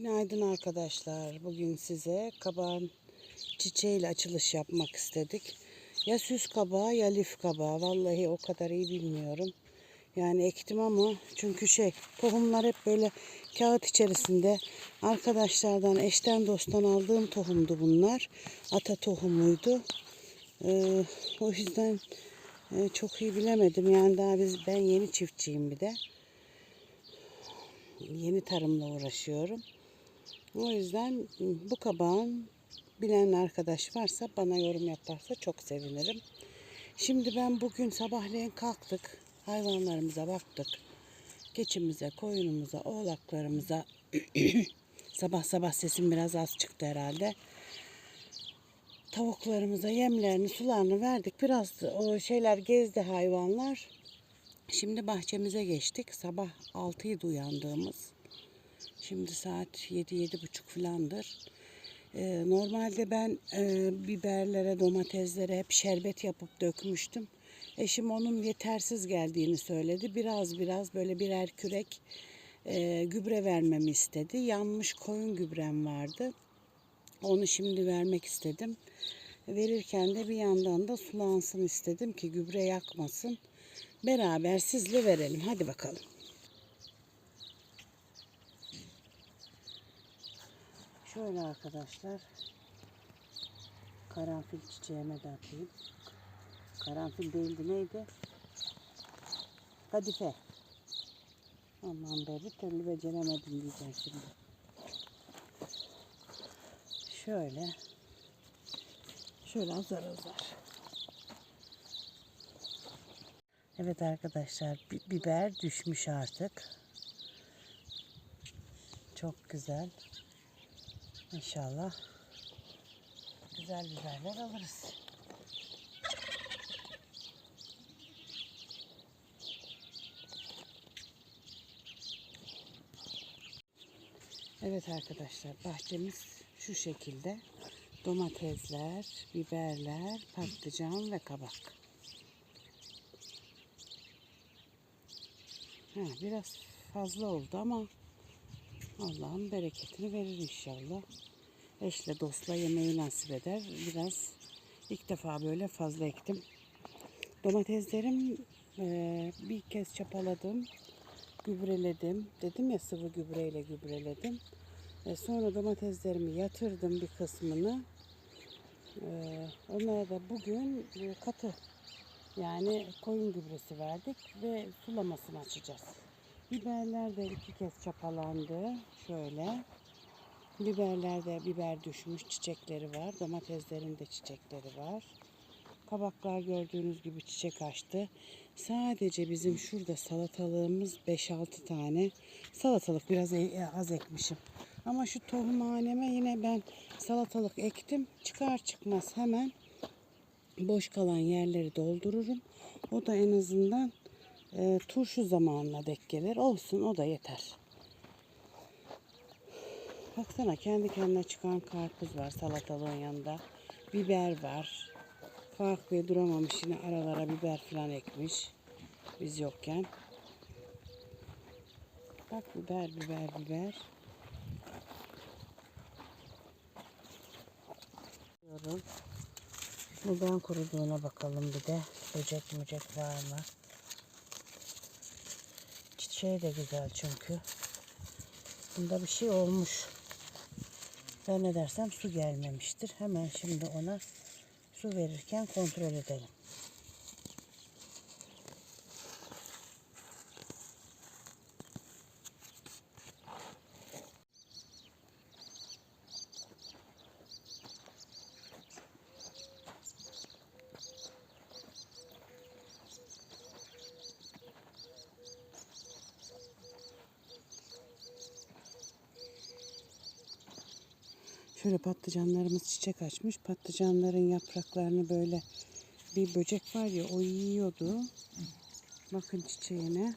Günaydın arkadaşlar. Bugün size kabağın çiçeğiyle açılış yapmak istedik. Ya süs kabağı ya lif kabağı. Vallahi o kadar iyi bilmiyorum. Yani ektim ama çünkü şey tohumlar hep böyle kağıt içerisinde arkadaşlardan eşten dosttan aldığım tohumdu bunlar. Ata tohumuydu. Ee, o yüzden e, çok iyi bilemedim. Yani daha biz ben yeni çiftçiyim bir de. Yeni tarımla uğraşıyorum. O yüzden bu kabağın bilen arkadaş varsa bana yorum yaparsa çok sevinirim. Şimdi ben bugün sabahleyin kalktık. Hayvanlarımıza baktık. Keçimize, koyunumuza, oğlaklarımıza sabah sabah sesim biraz az çıktı herhalde. Tavuklarımıza yemlerini, sularını verdik. Biraz o şeyler gezdi hayvanlar. Şimdi bahçemize geçtik. Sabah 6'ydı uyandığımız. Şimdi saat 7-7.30 falandır. Ee, normalde ben e, biberlere, domateslere hep şerbet yapıp dökmüştüm. Eşim onun yetersiz geldiğini söyledi. Biraz biraz böyle birer kürek e, gübre vermemi istedi. Yanmış koyun gübrem vardı. Onu şimdi vermek istedim. Verirken de bir yandan da sulansın istedim ki gübre yakmasın. Beraber sizle verelim. Hadi bakalım. Şöyle arkadaşlar. Karanfil çiçeğime de atayım. Karanfil değildi neydi? Kadife. Aman be bir türlü beceremedim diyeceğim şimdi. Şöyle. Şöyle azar azar. Evet arkadaşlar bi- biber düşmüş artık. Çok güzel. İnşallah güzel biberler alırız. Evet arkadaşlar bahçemiz şu şekilde. Domatesler, biberler, patlıcan ve kabak. Ha, biraz fazla oldu ama Allah'ın bereketini verir inşallah. Eşle dostla yemeği nasip eder. Biraz ilk defa böyle fazla ektim. Domateslerim eee, bir kez çapaladım. Gübreledim. Dedim ya sıvı gübreyle gübreledim. E, sonra domateslerimi yatırdım bir kısmını. E, onlara da bugün e, katı yani koyun gübresi verdik ve sulamasını açacağız. Biberler de iki kez çapalandı. Şöyle. Biberlerde biber düşmüş çiçekleri var. Domateslerin de çiçekleri var. Kabaklar gördüğünüz gibi çiçek açtı. Sadece bizim şurada salatalığımız 5-6 tane. Salatalık biraz e- az ekmişim. Ama şu tohumhaneme yine ben salatalık ektim. Çıkar çıkmaz hemen boş kalan yerleri doldururum. O da en azından e, turşu zamanına denk gelir. Olsun o da yeter. Baksana kendi kendine çıkan karpuz var salatalığın yanında. Biber var. Fark Bey duramamış yine aralara biber falan ekmiş. Biz yokken. Bak biber biber biber. Neden kuruduğuna bakalım bir de. Böcek mücek var mı? Çiçeği de güzel çünkü. Bunda bir şey olmuş. Ben ne dersem su gelmemiştir. Hemen şimdi ona su verirken kontrol edelim. Şöyle patlıcanlarımız çiçek açmış. Patlıcanların yapraklarını böyle bir böcek var ya o yiyordu. Bakın çiçeğine.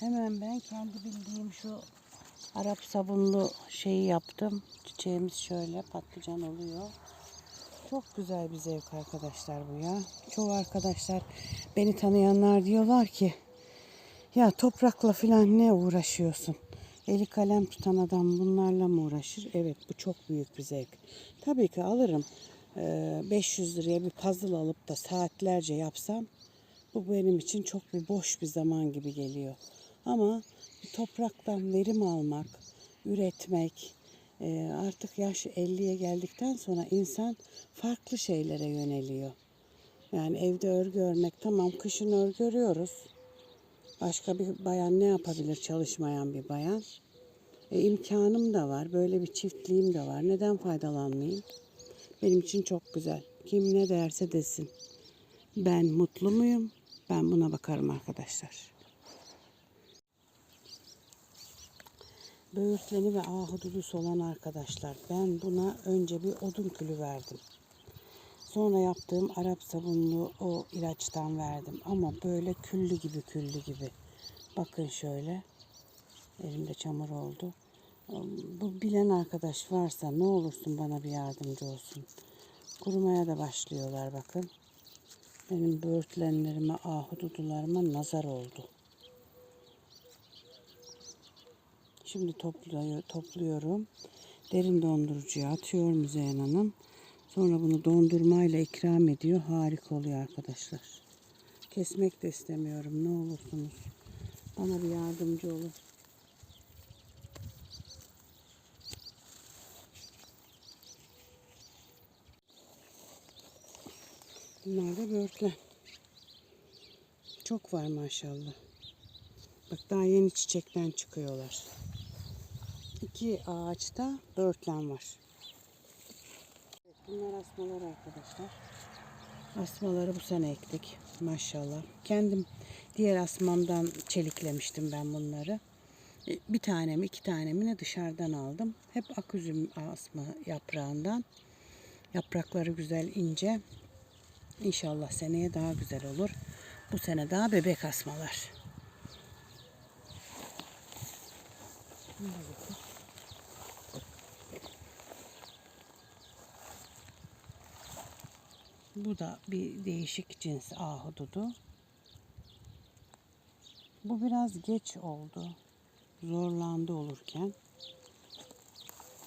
Hemen ben kendi bildiğim şu Arap sabunlu şeyi yaptım. Çiçeğimiz şöyle patlıcan oluyor. Çok güzel bir zevk arkadaşlar bu ya. Çoğu arkadaşlar beni tanıyanlar diyorlar ki ya toprakla filan ne uğraşıyorsun? Eli kalem tutan adam bunlarla mı uğraşır? Evet bu çok büyük bir zevk. Tabii ki alırım. Ee, 500 liraya bir puzzle alıp da saatlerce yapsam bu benim için çok bir boş bir zaman gibi geliyor. Ama topraktan verim almak, üretmek, e, artık yaş 50'ye geldikten sonra insan farklı şeylere yöneliyor. Yani evde örgü örmek tamam kışın örgü örüyoruz. Başka bir bayan ne yapabilir çalışmayan bir bayan? E, imkanım da var. Böyle bir çiftliğim de var. Neden faydalanmayayım? Benim için çok güzel. Kim ne derse desin. Ben mutlu muyum? Ben buna bakarım arkadaşlar. Böğürtleni ve ahududusu olan arkadaşlar ben buna önce bir odun külü verdim. Sonra yaptığım Arap sabunlu o ilaçtan verdim. Ama böyle küllü gibi küllü gibi. Bakın şöyle. Elimde çamur oldu. Bu bilen arkadaş varsa ne olursun bana bir yardımcı olsun. Kurumaya da başlıyorlar bakın. Benim böğürtlenlerime, ahududularıma nazar oldu. Şimdi topluyor, topluyorum. Derin dondurucuya atıyorum Müzeyyen Hanım. Sonra bunu dondurmayla ikram ediyor. Harika oluyor arkadaşlar. Kesmek de istemiyorum. Ne olursunuz. Bana bir yardımcı olun. Bunlar da böğürtlen. Çok var maşallah. Bak daha yeni çiçekten çıkıyorlar. İki ağaçta böğürtlen var. Bunlar asmalar arkadaşlar. Asmaları bu sene ektik. Maşallah. Kendim diğer asmamdan çeliklemiştim ben bunları. E, Bir tane mi iki tane mi ne dışarıdan aldım. Hep aküzüm asma yaprağından. Yaprakları güzel ince. İnşallah seneye daha güzel olur. Bu sene daha bebek asmalar. Bu da bir değişik cins ahududu. Bu biraz geç oldu. Zorlandı olurken.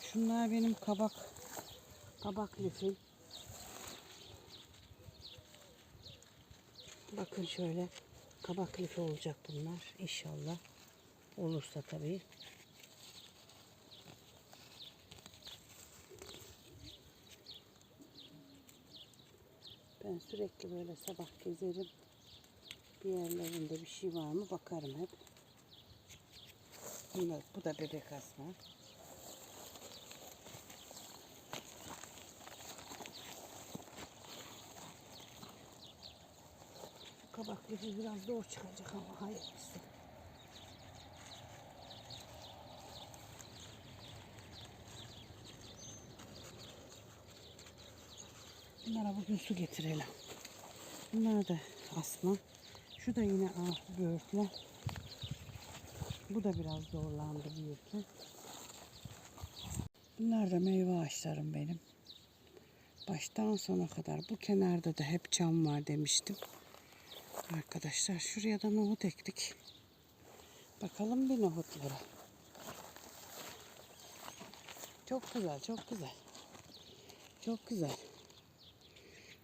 Şunlar benim kabak kabak lifim. Bakın şöyle kabak lifi olacak bunlar inşallah. Olursa tabii. Ben sürekli böyle sabah gezerim. Bir yerlerinde bir şey var mı bakarım hep. Bunlar, bu da bebek asma. Kabak lifi biraz zor çıkacak ama hayırlısı. Bunlara bugün su getirelim. Bunlar da asma. Şu da yine ah böğürtlen. Bu da biraz zorlandı büyürken. Bunlar da meyve ağaçlarım benim. Baştan sona kadar. Bu kenarda da hep çam var demiştim. Arkadaşlar şuraya da nohut ektik. Bakalım bir nohutlara. Çok güzel, çok güzel. Çok güzel.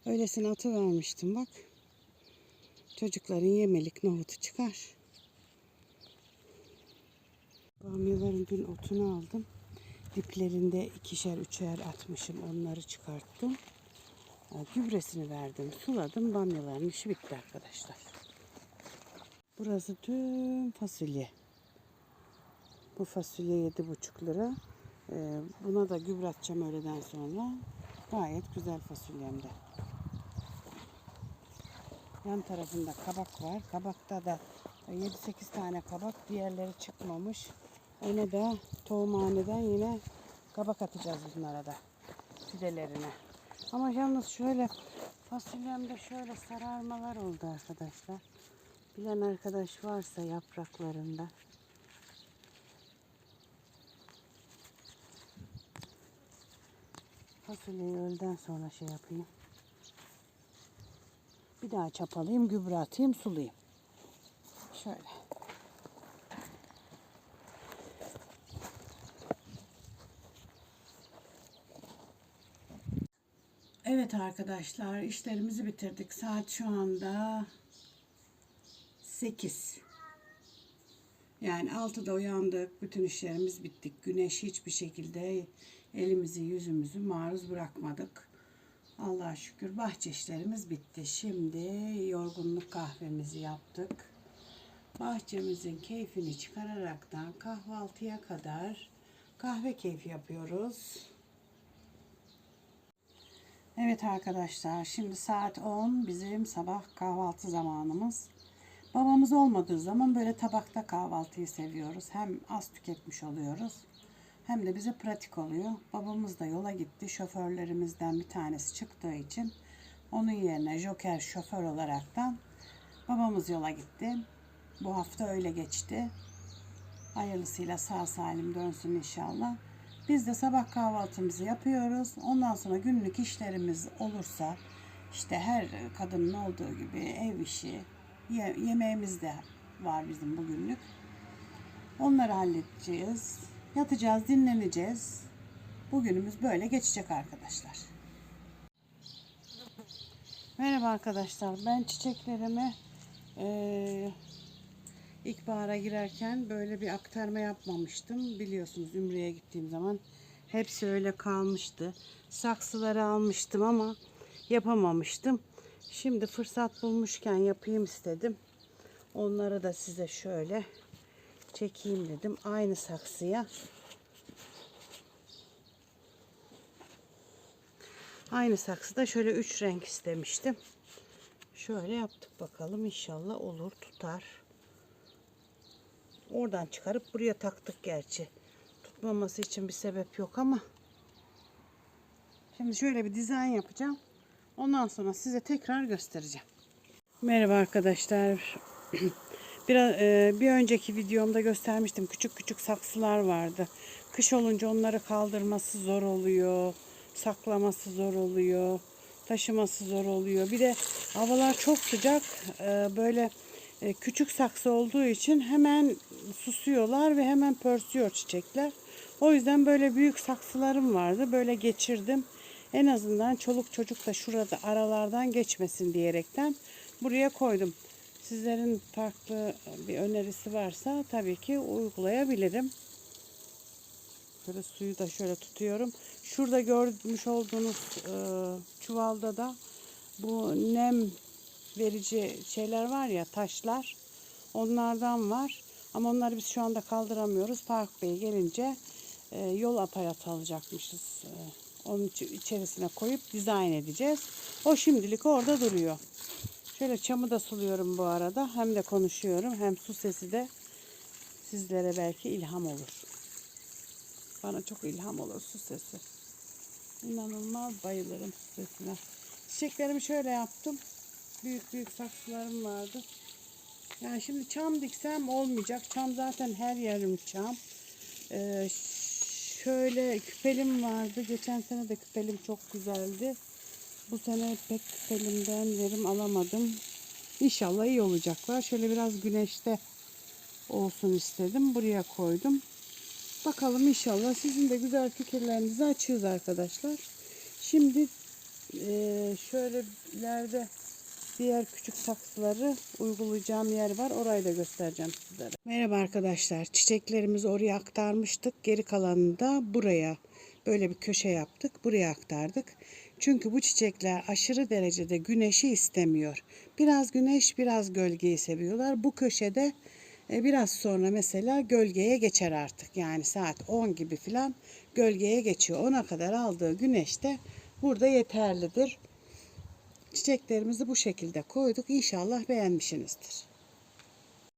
Öylesine atı vermiştim bak. Çocukların yemelik nohutu çıkar. Bamyaların dün otunu aldım. Diplerinde ikişer üçer atmışım. Onları çıkarttım. Gübresini verdim. Suladım. Bamyaların işi bitti arkadaşlar. Burası tüm fasulye. Bu fasulye yedi buçuk lira. Ee, buna da gübre atacağım öğleden sonra. Gayet güzel fasulyemde. Yan tarafında kabak var. Kabakta da 7-8 tane kabak. Diğerleri çıkmamış. Ona da tohumhaneden yine kabak atacağız bunlara da. Fidelerine. Ama yalnız şöyle fasulyemde şöyle sararmalar oldu arkadaşlar. Bilen arkadaş varsa yapraklarında. Fasulyeyi öğleden sonra şey yapayım. Bir daha çapalayayım, gübre atayım, sulayayım. Şöyle. Evet arkadaşlar işlerimizi bitirdik. Saat şu anda 8. Yani 6'da uyandık. Bütün işlerimiz bittik. Güneş hiçbir şekilde elimizi yüzümüzü maruz bırakmadık. Allah'a şükür bahçe işlerimiz bitti. Şimdi yorgunluk kahvemizi yaptık. Bahçemizin keyfini çıkararaktan kahvaltıya kadar kahve keyfi yapıyoruz. Evet arkadaşlar şimdi saat 10 bizim sabah kahvaltı zamanımız. Babamız olmadığı zaman böyle tabakta kahvaltıyı seviyoruz. Hem az tüketmiş oluyoruz hem de bize pratik oluyor. Babamız da yola gitti. Şoförlerimizden bir tanesi çıktığı için onun yerine joker şoför olaraktan babamız yola gitti. Bu hafta öyle geçti. Hayırlısıyla sağ salim dönsün inşallah. Biz de sabah kahvaltımızı yapıyoruz. Ondan sonra günlük işlerimiz olursa işte her kadının olduğu gibi ev işi, ye- yemeğimiz de var bizim bugünlük. Onları halledeceğiz. Yatacağız, dinleneceğiz. Bugünümüz böyle geçecek arkadaşlar. Merhaba arkadaşlar. Ben çiçeklerimi eee İlkbahara girerken böyle bir aktarma yapmamıştım. Biliyorsunuz Ümre'ye gittiğim zaman hepsi öyle kalmıştı. Saksıları almıştım ama yapamamıştım. Şimdi fırsat bulmuşken yapayım istedim. Onları da size şöyle çekeyim dedim. Aynı saksıya Aynı saksıda şöyle üç renk istemiştim. Şöyle yaptık bakalım inşallah olur tutar. Oradan çıkarıp buraya taktık gerçi. Tutmaması için bir sebep yok ama. Şimdi şöyle bir dizayn yapacağım. Ondan sonra size tekrar göstereceğim. Merhaba arkadaşlar. Biraz, e, bir önceki videomda göstermiştim. Küçük küçük saksılar vardı. Kış olunca onları kaldırması zor oluyor. Saklaması zor oluyor. Taşıması zor oluyor. Bir de havalar çok sıcak. E, böyle e, küçük saksı olduğu için hemen susuyorlar ve hemen pörsüyor çiçekler. O yüzden böyle büyük saksılarım vardı. Böyle geçirdim. En azından çoluk çocuk da şurada aralardan geçmesin diyerekten buraya koydum. Sizlerin farklı bir önerisi varsa tabii ki uygulayabilirim. Şöyle suyu da şöyle tutuyorum. Şurada görmüş olduğunuz e, çuvalda da bu nem verici şeyler var ya taşlar. Onlardan var. Ama onları biz şu anda kaldıramıyoruz. Faruk Bey gelince e, yol aparatı alacakmışız. E, onun içerisine koyup dizayn edeceğiz. O şimdilik orada duruyor. Şöyle çamı da suluyorum bu arada. Hem de konuşuyorum. Hem su sesi de sizlere belki ilham olur. Bana çok ilham olur su sesi. İnanılmaz bayılırım su sesine. Çiçeklerimi şöyle yaptım. Büyük büyük saksılarım vardı. Yani şimdi çam diksem olmayacak. Çam zaten her yerim çam. Ee, şöyle küpelim vardı. Geçen sene de küpelim çok güzeldi. Bu sene pek küpelimden verim alamadım. İnşallah iyi olacaklar. Şöyle biraz güneşte olsun istedim. Buraya koydum. Bakalım inşallah sizin de güzel fikirlerinizi açığız arkadaşlar. Şimdi eee şöyle ileride diğer küçük saksıları uygulayacağım yer var. Orayı da göstereceğim sizlere. Merhaba arkadaşlar. Çiçeklerimizi oraya aktarmıştık. Geri kalanını da buraya böyle bir köşe yaptık. Buraya aktardık. Çünkü bu çiçekler aşırı derecede güneşi istemiyor. Biraz güneş, biraz gölgeyi seviyorlar. Bu köşede e, biraz sonra mesela gölgeye geçer artık. Yani saat 10 gibi falan gölgeye geçiyor. Ona kadar aldığı güneş de burada yeterlidir. Çiçeklerimizi bu şekilde koyduk. İnşallah beğenmişsinizdir.